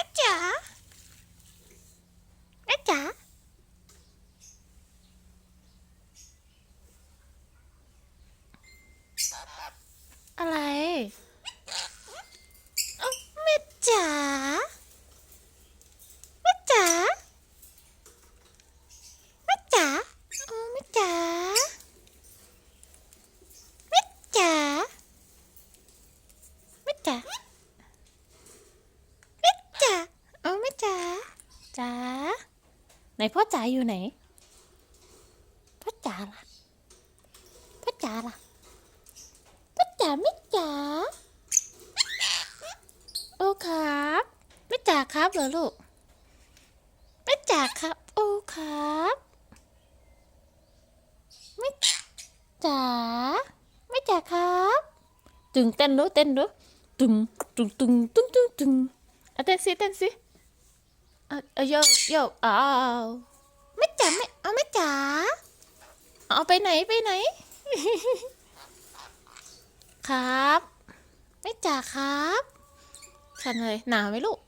ม่จ๋าแม่จ๋าอะไรเอ้าแม่จ๋าแม่จ๋าแม่จ๋าโอ้แม่จ๋าแม่จ๋าแม่จ๋า แม่จ๋าเออแม่จ๋า จ๋าไหนพ่อจ๋าอยู่ไหน พ่อจ๋าล่ะ พ่อจ๋าล่ะ พ่อจ๋าแม่จ๋า โอ้ครับแม่จ๋าครับเหรอลูกแม่จ๋าครับ โอ้ครับแม่จ๋าแม่จ๋าครับตึงเต้นดูเต้นดูตึงตึงตึงตึงตึงตึงเอาเต้นสิเต้นสิ เอาเอาโยกโยกเอาไม่จ๋าไม่เอาไม่จ๋าเอาไปไหนไปไหน ครับ ไม่จ๋าครับฉันเลยหนาวไหมลูก